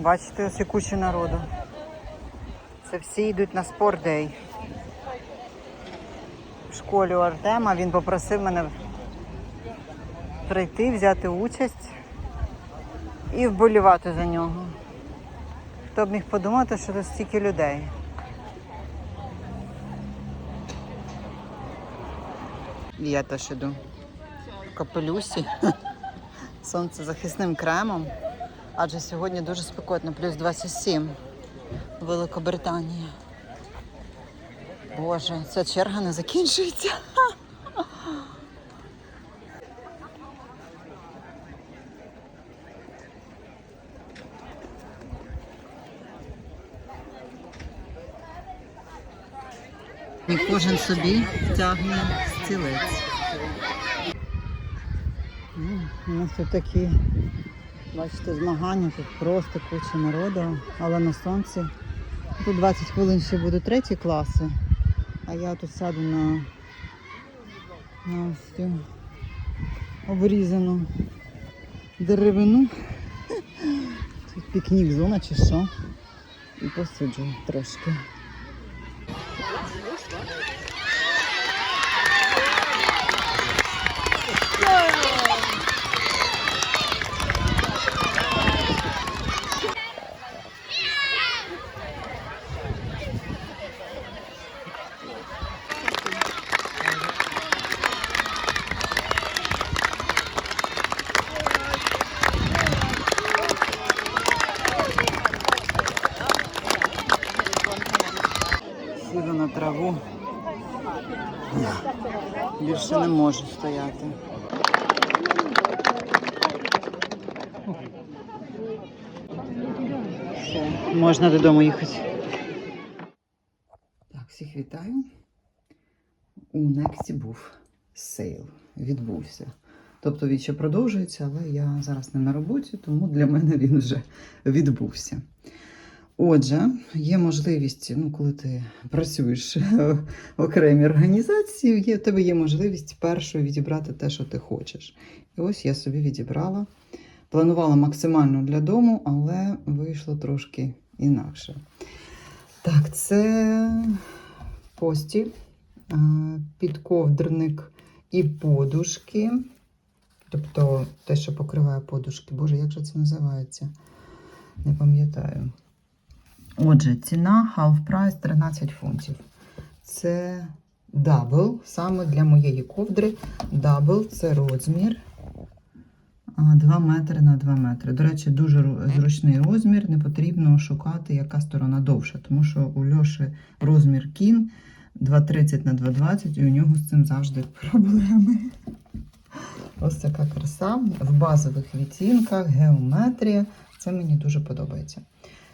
Бачите, ось і куча народу. Це всі йдуть на спортдей. В школі у Артема він попросив мене прийти, взяти участь і вболівати за нього. Хто б міг подумати, що тут стільки людей. Я теж іду в капелюсі сонцезахисним кремом, адже сьогодні дуже спекотно, плюс 27 в Великобританії. Боже, ця черга не закінчується. І кожен собі тягне стілець. У нас тут такі, бачите, змагання, тут просто куча народу, але на сонці. Тут 20 хвилин ще будуть треті класи, а я тут сяду на, на ось цю обрізану деревину. Тут пікнік зона чи що. І посиджу трошки. Сіду на траву. Більше не можу стояти. Все, можна додому їхати. Так, всіх вітаю. У Нексі був сейл. Відбувся. Тобто він ще продовжується, але я зараз не на роботі, тому для мене він вже відбувся. Отже, є можливість, ну, коли ти працюєш в окремій організації, є, в тебе є можливість першою відібрати те, що ти хочеш. І ось я собі відібрала. Планувала максимально для дому, але вийшло трошки інакше. Так, це постіль, е, підковдерник і подушки. Тобто те, що покриває подушки. Боже, як же це називається? Не пам'ятаю. Отже, ціна half price 13 фунтів. Це дабл, саме для моєї ковдри. Дабл це розмір 2 метри на 2 метри. До речі, дуже зручний розмір. Не потрібно шукати, яка сторона довша, тому що у Льоші розмір кін 2,30 на 2,20 і у нього з цим завжди проблеми. Ось така краса в базових відтінках, геометрія. Це мені дуже подобається.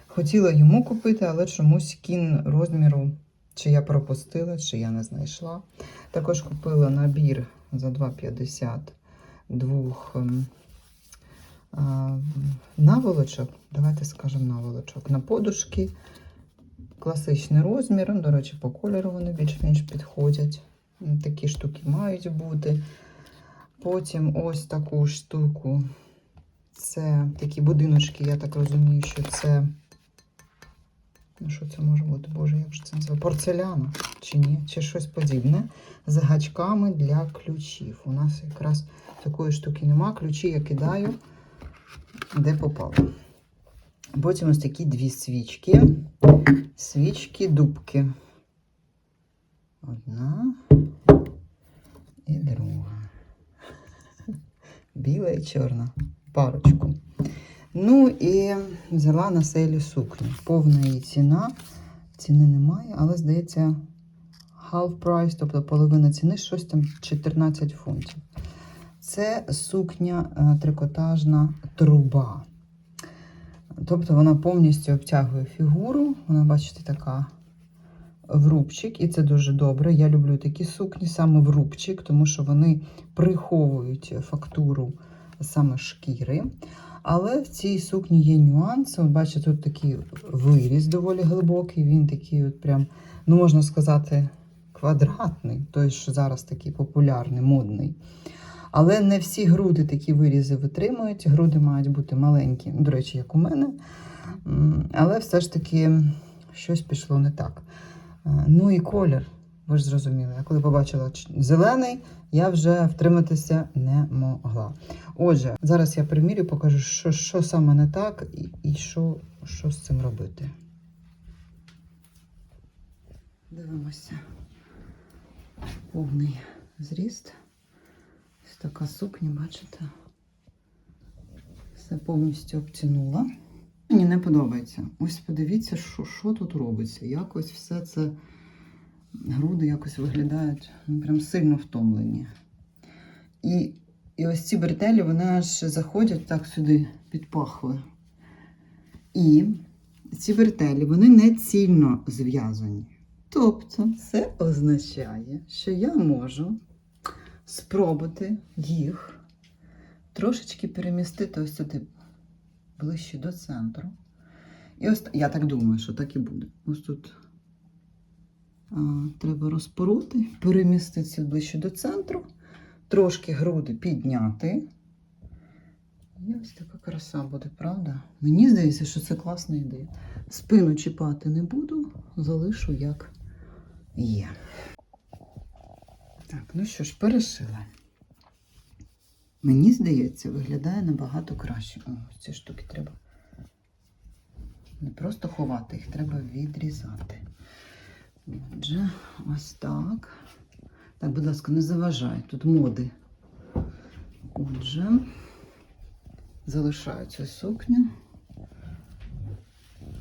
Хотіла йому купити, але чомусь кін розміру, чи я пропустила, чи я не знайшла. Також купила набір за 2,50 двох ем, наволочок. Давайте скажемо наволочок на подушки. Класичний розмір. До речі, по кольору вони більш-менш підходять. Такі штуки мають бути. Потім ось таку штуку. Це такі будиночки, я так розумію, що це. Ну, що це може бути? Боже, як же це називається? Порцеляна чи ні? Чи щось подібне. З гачками для ключів. У нас якраз такої штуки нема. Ключі я кидаю, де попало. Потім ось такі дві свічки. Свічки дубки. Одна і друга. Біла і чорна. Парочку. Ну і взяла на селі сукню. Повна її ціна. Ціни немає, але здається, half price, тобто половина ціни, щось там 14 фунтів. Це сукня е, трикотажна труба. Тобто вона повністю обтягує фігуру. Вона, бачите, така в рубчик, і це дуже добре. Я люблю такі сукні саме в рубчик, тому що вони приховують фактуру саме шкіри. Але в цій сукні є нюанси. От бачите, тут такий виріз доволі глибокий. Він такий, от прям, ну можна сказати, квадратний, той, що зараз такий популярний, модний. Але не всі груди такі вирізи витримують. Груди мають бути маленькі, до речі, як у мене. Але все ж таки щось пішло не так. Е, Ну і колір, ви ж зрозуміли. Я коли побачила зелений, я вже втриматися не могла. Отже, зараз я примірю, покажу, що, що саме не так і, і що, що з цим робити. Дивимося. Повний зріст. Ось така сукня, бачите? Все повністю обтянула. Мені не подобається. Ось подивіться, що, що тут робиться. Якось все це груди якось виглядають ну, прям сильно втомлені. І, і ось ці бретелі, вони аж заходять так сюди під пахви. І ці бретелі, вони не цільно зв'язані. Тобто, це означає, що я можу спробувати їх трошечки перемістити ось сюди ближче до центру. І ось я так думаю, що так і буде. Ось тут а, треба розпороти, переміститися ближче до центру, трошки груди підняти. І ось така краса буде, правда? Мені здається, що це класна ідея. Спину чіпати не буду, залишу як є. Так, ну що ж, перешила. Мені здається, виглядає набагато краще. О, ці штуки треба не просто ховати, їх треба відрізати. Отже, ось так. Так, будь ласка, не заважай, тут моди. Отже, залишаю цю сукню.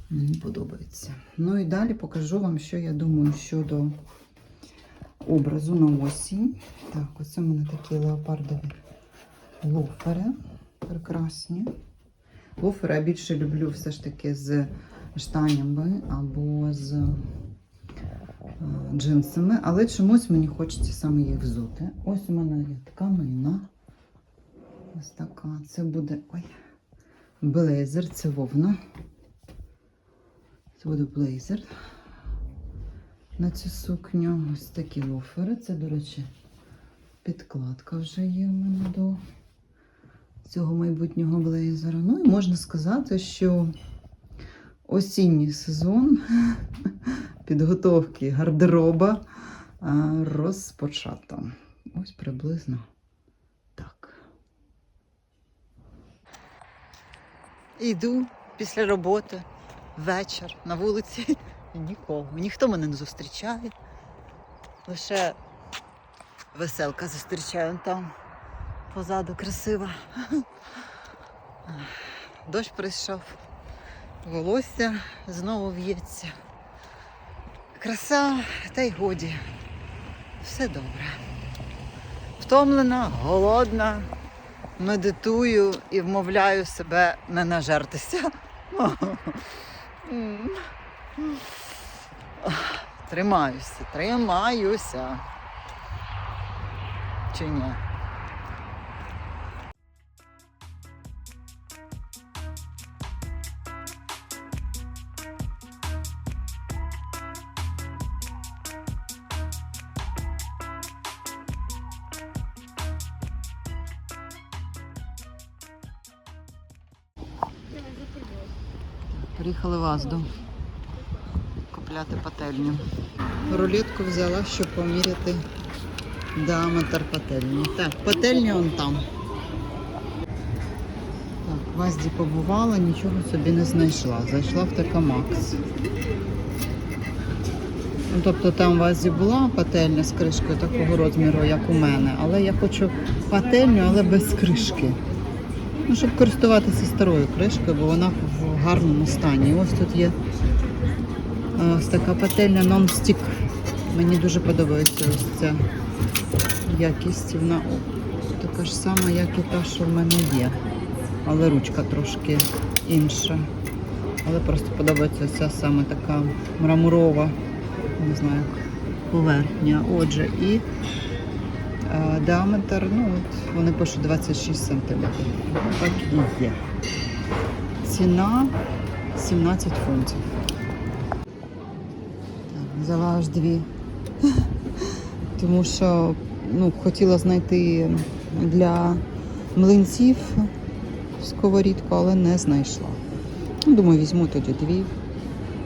Мені подобається. Ну і далі покажу вам, що я думаю щодо образу на осінь. Так, оце в мене такі леопардові лофери. Прекрасні. Лофери я більше люблю все ж таки з штанями або з е, джинсами, але чомусь мені хочеться саме їх взути. Ось у мене є тканина. Ось така. Це буде ой, блейзер, це вовна. Це буде блейзер на цю сукню. Ось такі лофери. Це, до речі, підкладка вже є у мене до цього майбутнього блейзера. Ну і можна сказати, що осінній сезон підготовки гардероба розпочато. Ось приблизно так. Йду після роботи вечір на вулиці. Нікого. Ніхто мене не зустрічає. Лише веселка зустрічає там позаду красива. Дощ прийшов. Волосся знову в'ється. Краса, та й годі. Все добре. Втомлена, голодна, медитую і вмовляю себе не нажертися. Тримаюся, тримаюся. Чи ні? Приїхали в Азду купляти пательню. Рулетку взяла, щоб поміряти діаметр пательні. Так, пательня он там. Так, в Азді побувала, нічого собі не знайшла. Зайшла в ТК Макс. Ну, тобто там в Азі була пательня з кришкою такого розміру, як у мене, але я хочу пательню, але без кришки. Ну, щоб користуватися старою кришкою, бо вона в гарному стані. Ось тут є ось така пательня non-stick. Мені дуже подобається ось ця якість. Вона така ж сама, як і та, що в мене є. Але ручка трошки інша. Але просто подобається ця саме така мраморова, не знаю, поверхня. Отже, і е, діаметр, ну от вони пишуть 26 сантиметрів. Ну, Так і є. Ціна 17 фунтів. Взяла. Тому що ну, хотіла знайти для млинців сковорідку, але не знайшла. Ну, думаю, візьму тоді дві,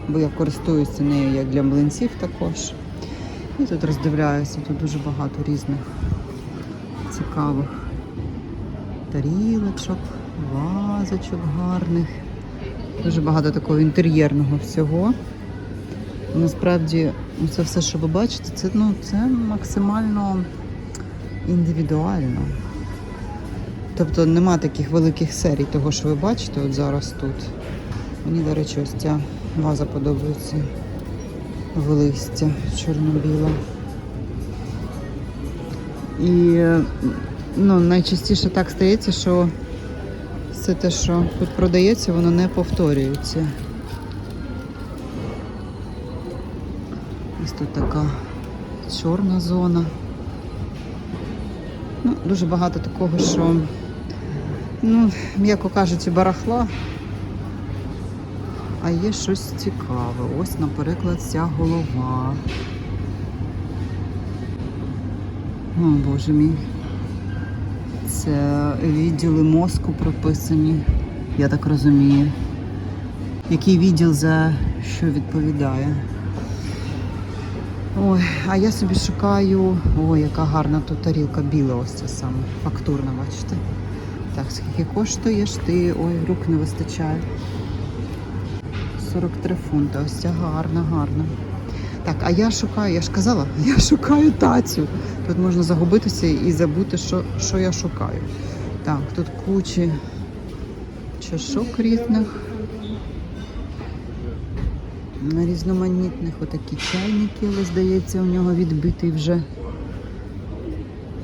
бо я користуюся нею як для млинців також. І тут роздивляюся, тут дуже багато різних цікавих тарілочок, вазочок гарних. Дуже багато такого інтер'єрного всього. Насправді, це все, що ви бачите, це, ну, це максимально індивідуально. Тобто нема таких великих серій того, що ви бачите от зараз тут. Мені, до речі, ось ця ваза подобається в листя чорно-біла. І ну, найчастіше так стається, що все те, що тут продається, воно не повторюється. Тут така чорна зона. Ну, дуже багато такого, що, ну, м'яко кажучи, барахла. А є щось цікаве. Ось, наприклад, ця голова. О, боже мій. Це відділи мозку прописані, я так розумію. Який відділ за що відповідає? Ой, а я собі шукаю. Ой, яка гарна тут тарілка біла, ось ця саме. Фактурна, бачите? Так, скільки коштуєш ти? Ой, рук не вистачає. 43 фунти. Ось ця гарна, гарна. Так, а я шукаю, я ж казала, я шукаю тацю. Тут можна загубитися і забути, що, що я шукаю. Так, тут кучі чашок різних. Різноманітних отакі чайники, але здається, у нього відбитий вже.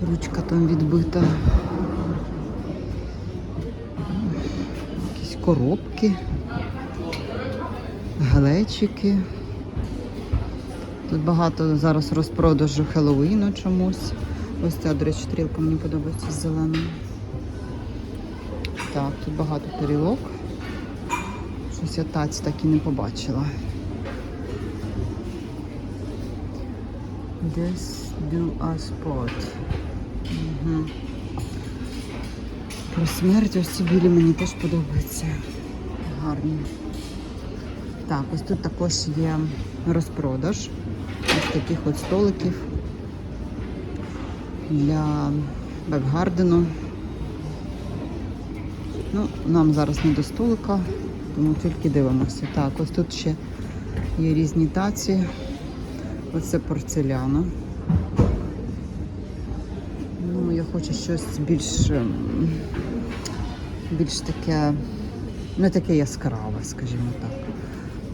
Ручка там відбита. Якісь коробки, глечики. Тут багато зараз розпродажу Хеллоуіну чомусь. Ось ця, до речі, тарілка мені подобається з зеленою. Так, тут багато тарілок. Щось я таці так і не побачила. This do a spot. Угу. Про смерть ось ці білі мені теж подобаються. Гарні. Так, ось тут також є розпродаж ось таких от столиків для бекгардену. Ну, нам зараз не до столика, тому тільки дивимося. Так, ось тут ще є різні таці. Оце порцеляна. Ну, я хочу щось більш, ем, більш таке, не таке яскраве, скажімо так.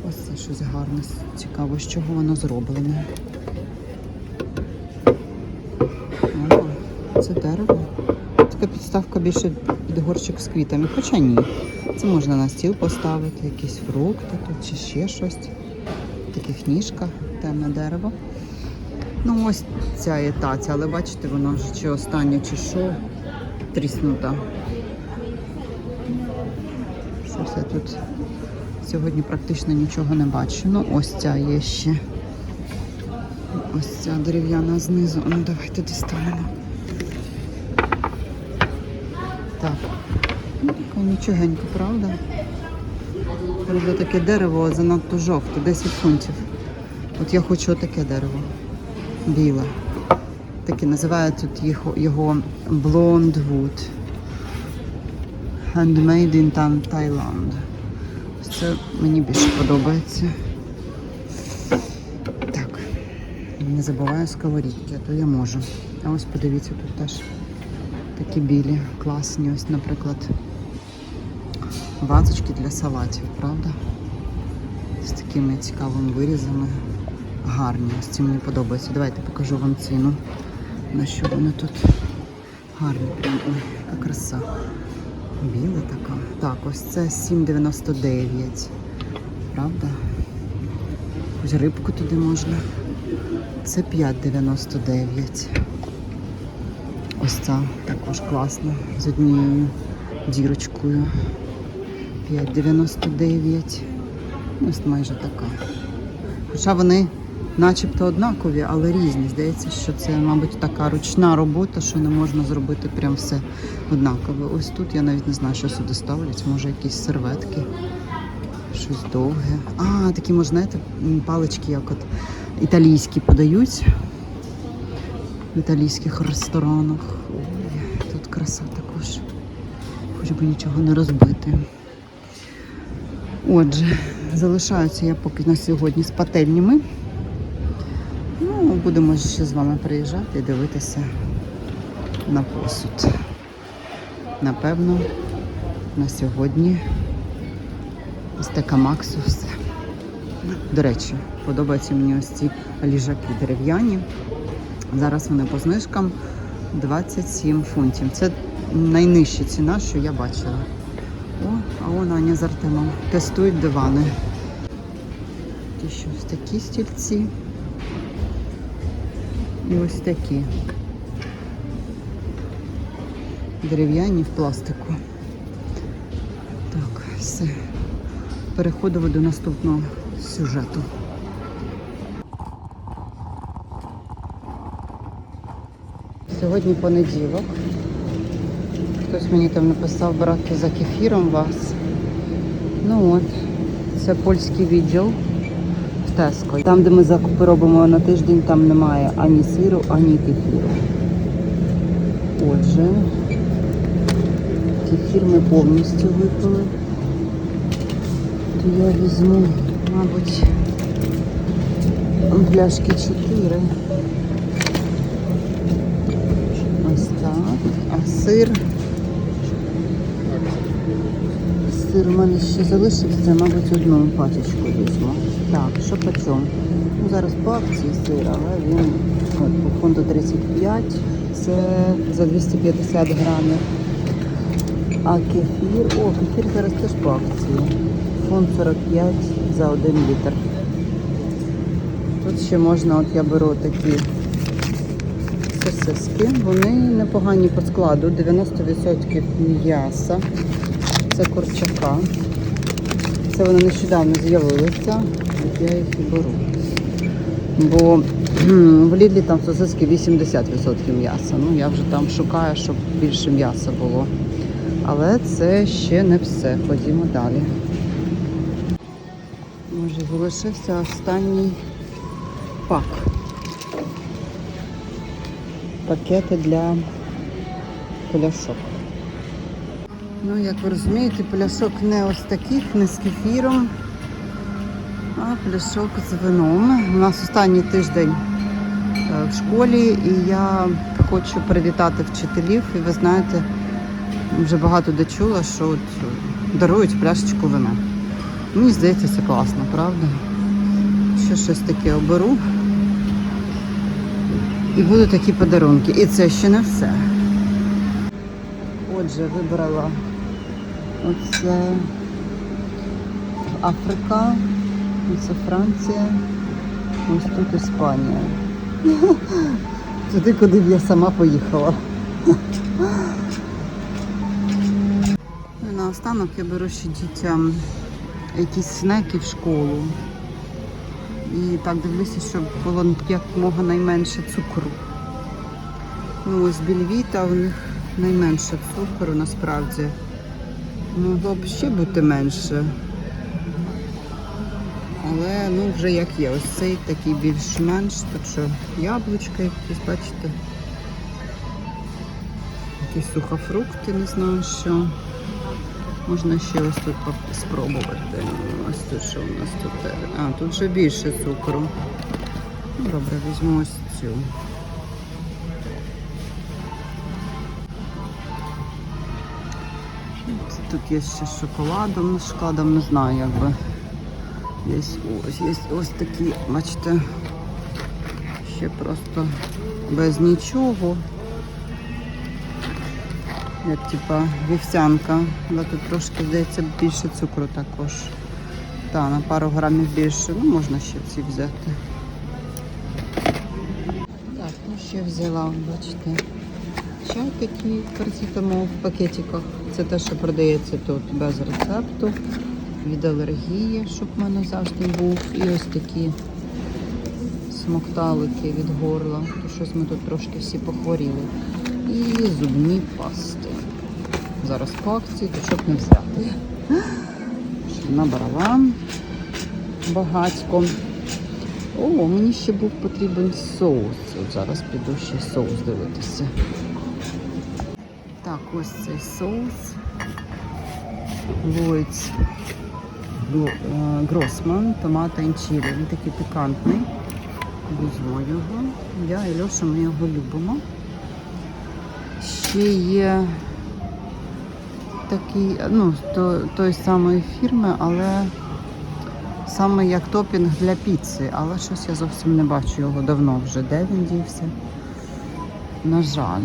Ось це щось гарне, цікаво, з чого воно зроблене. Це дерево. Така підставка більше під горщик з квітами. Хоча ні. Це можна на стіл поставити, якісь фрукти тут чи ще щось. Таких ніжка, темне дерево. Ну ось ця є таця, але бачите, вона вже чи остання, чи що, тріснута. Щось я тут сьогодні практично нічого не бачу. Ну, ось ця є ще. Ось ця дерев'яна знизу. Ну, давайте дістанемо. Так. Ну, така нічогенька, правда? Правда, таке дерево занадто жовте, 10 фунтів. От я хочу таке дерево. Біле. Таке називають тут його, його Blonde Wood. Handmade in Thailand. Це мені більше подобається. Так. Не забуваю сковорідки, а то я можу. А ось подивіться, тут теж такі білі, класні. Ось, наприклад, вазочки для салатів, правда? З такими цікавими вирізами. Гарні. Ось ці мені подобаються. Давайте покажу вам ціну. На що вони тут гарні. Прям ой, яка краса. Біла така. Так, ось це 7,99. Правда? Ось рибку туди можна. Це 5,99. Ось ця також класна. З однією дірочкою. 5,99. Ось майже така. Хоча вони начебто однакові, але різні. Здається, що це, мабуть, така ручна робота, що не можна зробити прям все однакове. Ось тут я навіть не знаю, що сюди ставлять. Може якісь серветки. Щось довге. А, такі можнети, м, палички, як от італійські подають в італійських ресторанах. Ой, тут краса також. Хоч би нічого не розбити. Отже, залишаюся я поки на сьогодні з пательнями. Будемо ще з вами приїжджати і дивитися на посуд. Напевно, на сьогодні з така Максу все. До речі, подобаються мені ось ці ліжаки дерев'яні. Зараз вони по знижкам 27 фунтів. Це найнижча ціна, що я бачила. О, а вон Аня з Артемом тестують дивани. Ті що ось такі стільці. І ось такі. Дерев'яні в пластику. Так, все. Переходимо до наступного сюжету. Сьогодні понеділок. Хтось мені там написав брати за кефіром вас. Ну от, це польський відділ Теско. Там, де ми закупи робимо на тиждень, там немає ані сиру, ані кефіру. Отже, кефір ми повністю випили. То я візьму, мабуть, пляшки 4. Ось так. А сир. Сир у мене ще залишився, мабуть, одну пачечку візьму. Так, що по чому? Ну, зараз по акції сир, але він от, по фонду 35, це за 250 грамів. А кефір, о, кефір зараз теж по акції. Фонд 45 за 1 літр. Тут ще можна, от я беру такі сосиски. Вони непогані по складу, 90% м'яса. Це курчака. Це вони нещодавно з'явилися. Я їх і беру. Бо в Лідлі там сосиски 80% м'яса. Ну я вже там шукаю, щоб більше м'яса було. Але це ще не все. Ходімо далі. Може, залишився останній пак. Пакети для пляшок. Ну, як ви розумієте, пляшок не ось таких, не з кефіром, а пляшок з вином. У нас останній тиждень е, в школі, і я хочу привітати вчителів. І ви знаєте, вже багато де чула, що от дарують пляшечку вина. Мені здається, це класно, правда? Ще щось таке оберу. І будуть такі подарунки. І це ще не все. Отже, вибрала оце Африка, оце Франція, ось тут Іспанія. Туди, куди б я сама поїхала. І наостанок я беру ще дітям якісь снеки в школу. І так дивлюся, щоб було якомога найменше цукру. Ну, ось більвіта у них найменше цукру насправді. Могло б ще бути менше. Але ну вже як є. Ось цей такий більш-менш. Так що яблучка якісь, бачите. Якісь сухофрукти, не знаю що. Можна ще ось тут спробувати. Ось тут що у нас тут. А, тут вже більше цукру. Ну, Добре, візьму ось цю. Тут є ще з шоколадом, з шоколадом не знаю, як би. Є ось, є ось такі, бачите, ще просто без нічого. Як типа вівсянка. Але тут трошки здається більше цукру також. Так, на пару грамів більше. Ну, можна ще ці взяти. Так, ну ще взяла, бачите. Чай такий парацетамол в пакетиках. Це те, що продається тут без рецепту. Від алергії, щоб в мене завжди був. І ось такі смокталики від горла. То щось ми тут трошки всі похворіли. І зубні пасти. Зараз по акції, то щоб не взяти. Набрала багатько. О, мені ще був потрібен соус. От зараз піду ще соус дивитися. Ось цей соус. Гро- е, Гросман, томата інчілі. Він такий пікантний. Візьму його. Я і Льоша ми його любимо. Ще є такий, ну, то, той самої фірми, але саме як топінг для піци. Але щось я зовсім не бачу його давно вже. Де він дівся? На жаль.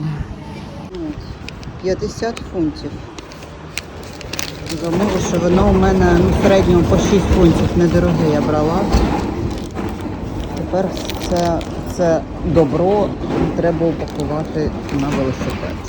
50 фунтів. Замову, що воно у мене ну, в середньому по 6 фунтів недороге я брала. Тепер це, це добро треба упакувати на велосипед.